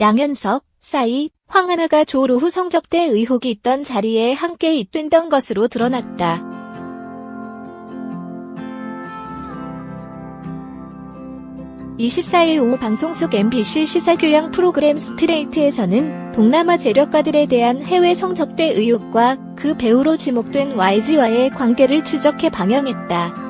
양현석, 싸이, 황하나가 조로후 성접대 의혹이 있던 자리에 함께 입된던 것으로 드러났다. (24일) 오후 방송 속 MBC 시사교양 프로그램 스트레이트에서는 동남아 재력가들에 대한 해외 성접대 의혹과 그 배우로 지목된 YG와의 관계를 추적해 방영했다.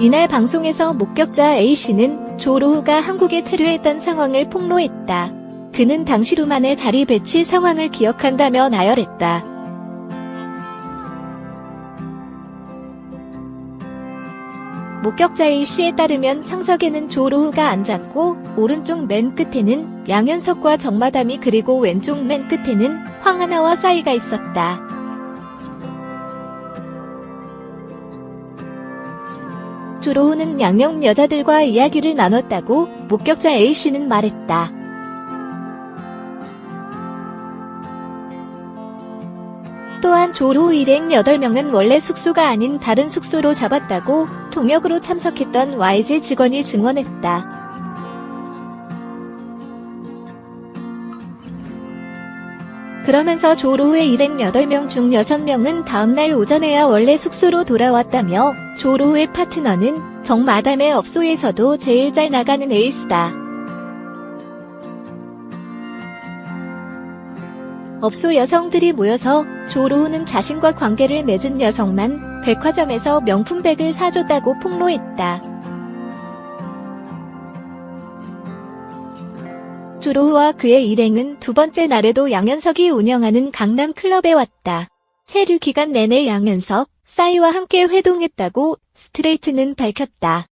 이날 방송에서 목격자 A씨는 조로우가 한국에 체류했던 상황을 폭로했다. 그는 당시 루만의 자리 배치 상황을 기억한다며 나열했다. 목격자 A씨에 따르면 상석에는 조로우가 앉았고 오른쪽 맨 끝에는 양현석과 정마담이 그리고 왼쪽 맨 끝에는 황하나와 싸이가 있었다. 조로우는 양녕 여자들과 이야기를 나눴다고 목격자 A씨는 말했다. 또한 조로우 일행 8명은 원래 숙소가 아닌 다른 숙소로 잡았다고 통역으로 참석했던 YG 직원이 증언했다. 그러면서 조로우의 일행 8명 중 6명은 다음날 오전에야 원래 숙소로 돌아왔다며 조로우의 파트너는 정마담의 업소에서도 제일 잘 나가는 에이스다. 업소 여성들이 모여서 조로우는 자신과 관계를 맺은 여성만 백화점에서 명품백을 사줬다고 폭로했다. 조로우와 그의 일행은 두 번째 날에도 양현석이 운영하는 강남 클럽에 왔다. 체류 기간 내내 양현석, 싸이와 함께 회동했다고 스트레이트는 밝혔다.